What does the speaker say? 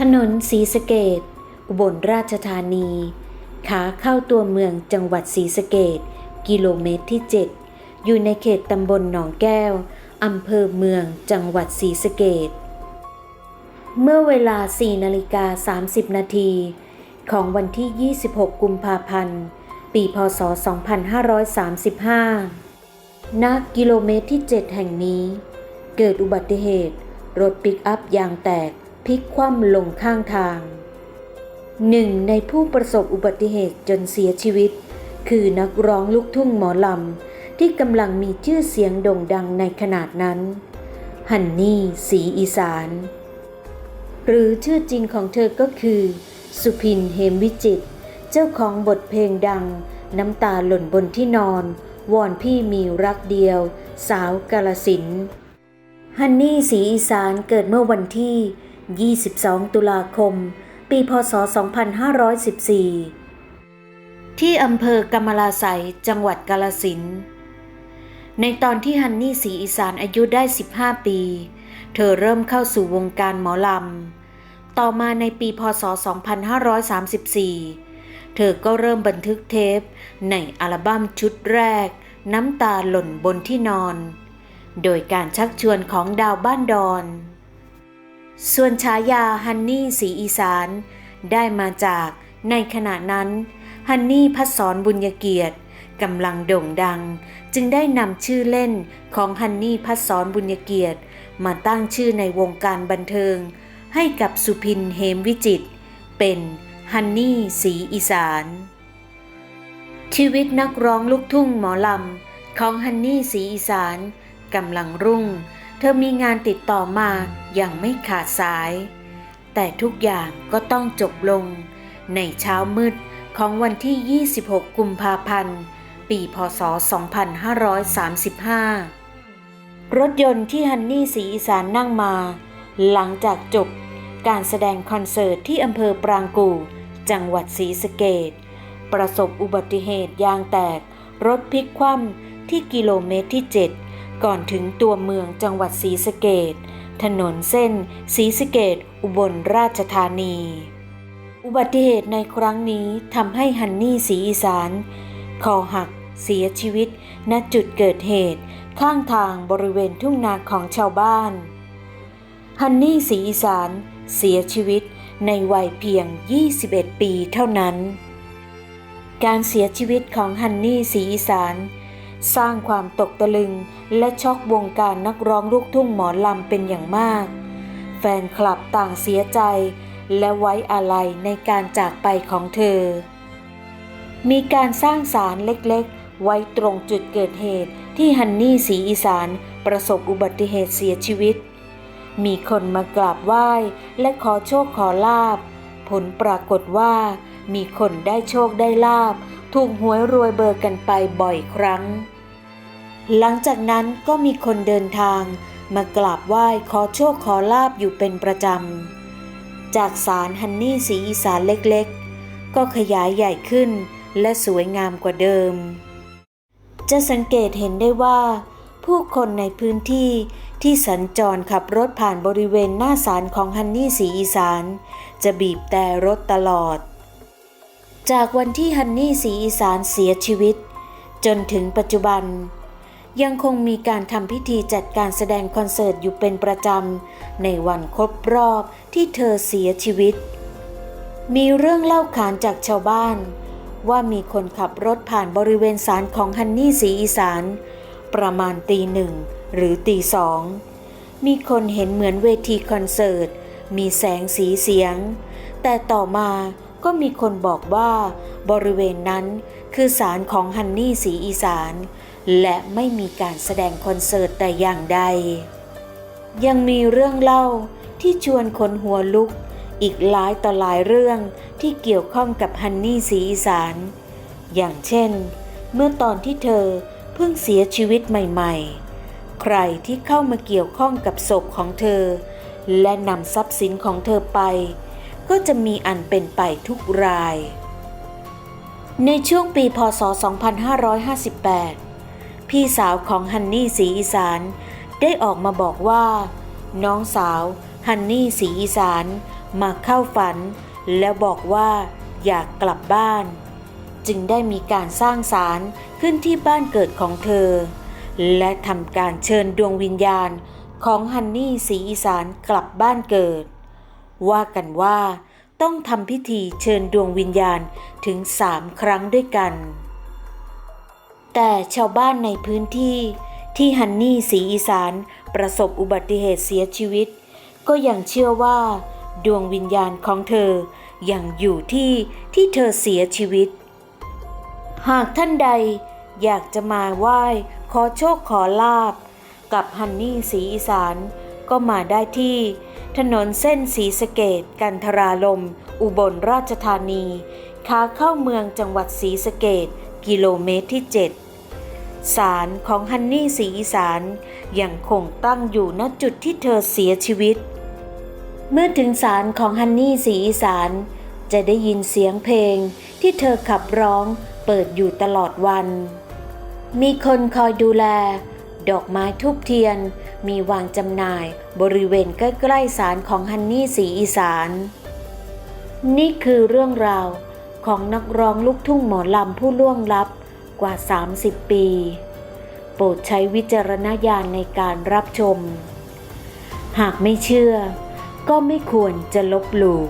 ถนนศรีสะเกดอุบลราชธานี ขาเข้าตัวเมืองจังหวัดศรีสะเกดกิโลเมตรที่ 7 อยู่ในเขตตำบลหนองแก้วอำเภอเมืองจังหวัดศรีสะเกดเมื่อเวลา 4 นาฬิกา 30 นาทีของวันที่ 26 กุมภาพันธ์ ปี พศ 2535 ณ กิโลเมตรที่ 7 แห่งนี้ เกิดอุบัติเหตุ รถปิกอัพยางแตก พลิกคว่ำลงข้างทาง หนึ่งในผู้ประสบอุบัติเหตุจนเสียชีวิต คือนักร้องลูกทุ่งหมอลำ ที่กำลังมีชื่อเสียงโด่งดังในขนาดนั้น ฮันนี่สีอีสาน หรือชื่อจริงของเธอก็คือ สุพินเหมวิจิต เจ้าของบทเพลงดัง น้ำตาหล่นบนที่นอน วอนพี่มีรักเดียว สาวกาลสินฮันนี่สีอีสานเกิดเมื่อวันที่ 22 ตุลาคม ปีพศ 2514 ที่อำเภอกำมะลาไสยจังหวัดกาลสิน ในตอนที่ฮันนี่สีอีสานอายุได้ 15 ปี เธอเริ่มเข้าสู่วงการหมอลำ ต่อมาในปีพศ 2534 เธอก็เริ่มบันทึกเทปในอัลบั้มชุดแรก น้ำตาหล่นบนที่นอน โดยการชักชวนของดาวบ้านดอน ส่วนฉายาฮันนี่สีอีสาน ได้มาจากในขณะนั้น ฮันนี่พัศรบุญยเกียรติกำลังโด่งดัง จึงได้นำชื่อเล่นของฮันนี่พัศรบุญยเกียรติ มาตั้งชื่อในวงการบันเทิง ให้กับสุพินเหมวิจิต เป็นฮันนี่สีอีสาน ชีวิตนักร้องลูกทุ่งหมอลำของฮันนี่สีอีสานกำลังรุ่ง เธอมีงานติดต่อมาอย่างไม่ขาดสาย แต่ทุกอย่างก็ต้องจบลง ในเช้ามืดของวันที่ 26 กุมภาพันธ์ ปีพศ 2535 รถยนต์ที่ฮันนี่สีอีสานนั่งมา หลังจากจบการแสดงคอนเสิร์ตที่อำเภอปรางกู่ จังหวัดศรีสะเกดประสบอุบัติเหตุยางแตก รถพลิกคว่ำที่กิโลเมตรที่ 7 ก่อนถึงตัวเมืองจังหวัดศรีสะเกดถนนเส้นศรีสะเกดอุบลราชธานี อุบัติเหตุในครั้งนี้ทำให้ฮันนี่สีอีสานคอหักเสียชีวิต ณจุดเกิดเหตุ ข้างทางบริเวณทุ่งนาของชาวบ้าน ฮันนี่สีอีสานเสียชีวิตในวัยเพียง 21 ปีเท่านั้น การเสียชีวิตของฮันนี่สีอีสาน สร้างความตกตะลึง และช็อกวงการนักร้องลูกทุ่งหมอลำเป็นอย่างมาก แฟนคลับต่างเสียใจ และไว้อาลัยในการจากไปของเธอ มีการสร้างศาลเล็กๆ ไว้ตรงจุดเกิดเหตุที่ฮันนี่สีอีสานประสบอุบัติเหตุเสียชีวิต มีคนมากราบไหว้และขอโชคขอลาบ ผลปรากฏว่า มีคนได้โชคได้ลาบถูกหวยรวยเบอร์กันไปบ่อยครั้ง หลังจากนั้นก็มีคนเดินทางมากราบไหว้ขอโชคขอลาบอยู่เป็นประจำ จากศาลฮันนี่สีอีสานเล็กๆ ก็ขยายใหญ่ขึ้นและสวยงามกว่าเดิม จะสังเกตเห็นได้ว่า ผู้คนในพื้นที่ที่สัญจรขับรถผ่านบริเวณหน้าศาลของฮันนี่สีอีสาน จะบีบแต่รถตลอด จากวันที่ฮันนี่สีอีสานเสียชีวิต จนถึงปัจจุบัน ยังคงมีการทำพิธีจัดการแสดงคอนเสิร์ตอยู่เป็นประจำ ในวันครบรอบที่เธอเสียชีวิต มีเรื่องเล่าขานจากชาวบ้าน ว่ามีคนขับรถผ่านบริเวณศาลของฮันนี่สีอีสาน ประมาณตีหนึ่งหรือตีสอง มีคนเห็นเหมือนเวทีคอนเสิร์ต มีแสงสีเสียง แต่ต่อมาก็มีคนบอกว่า บริเวณนั้นคือศาลของฮันนี่สีอีสาน และไม่มีการแสดงคอนเสิร์ตแต่อย่างใด ยังมีเรื่องเล่าที่ชวนคนหัวลุก อีกหลายต่อหลายเรื่องที่เกี่ยวข้องกับฮันนี่สีอีสาน อย่างเช่น เมื่อตอนที่เธอเพิ่งเสียชีวิตใหม่ ๆ ใครที่เข้ามาเกี่ยวข้องกับศพของเธอ และนำทรัพย์สินของเธอไป ก็จะมีอันเป็นไปทุกราย ในช่วงปีพศ 2558 พี่สาวของฮันนี่สีอีสาน ได้ออกมาบอกว่า น้องสาวฮันนี่สีอีสานมาเข้าฝัน แล้วบอกว่าอยากกลับบ้าน จึงได้มีการสร้างศาลขึ้นที่บ้านเกิดของเธอ และทำการเชิญดวงวิญญาณของฮันนี่สีอีสานกลับบ้านเกิด ว่ากันว่าต้องทำพิธีเชิญดวงวิญญาณถึงสามครั้งด้วยกัน แต่ชาวบ้านในพื้นที่ที่ฮันนี่สีอีสานประสบอุบัติเหตุเสียชีวิต ก็ยังเชื่อว่า ดวงวิญญาณของเธอยังอยู่ที่ที่เธอเสียชีวิต หากท่านใดอยากจะมาไหว้ขอโชคขอลาบ กับฮันนี่สีอีสานก็มาได้ที่ ถนนเส้นสีสเกต กันทราลม อุบลราชธานี ขาเข้าเมืองจังหวัดศรีสเกต กิโลเมตรที่ 7 ศาลของฮันนี่สีอีสานยังคงตั้งอยู่ณจุดที่เธอเสียชีวิต เมื่อถึงศาลของฮันนี่สีอีสานจะได้ยินเสียงเพลงที่เธอขับร้องเปิดอยู่ตลอดวัน มีคนคอยดูแล ดอกไม้ทูบเทียน มีวางจำหน่ายบริเวณใกล้ๆศาลของฮันนี่สีอีสาน นี่คือเรื่องราวของนักร้องลูกทุ่งหมอลำผู้ล่วงลับ กว่า 30 ปี โปรดใช้วิจารณญาณในการรับชม หากไม่เชื่อก็ไม่ควรจะลบหลู่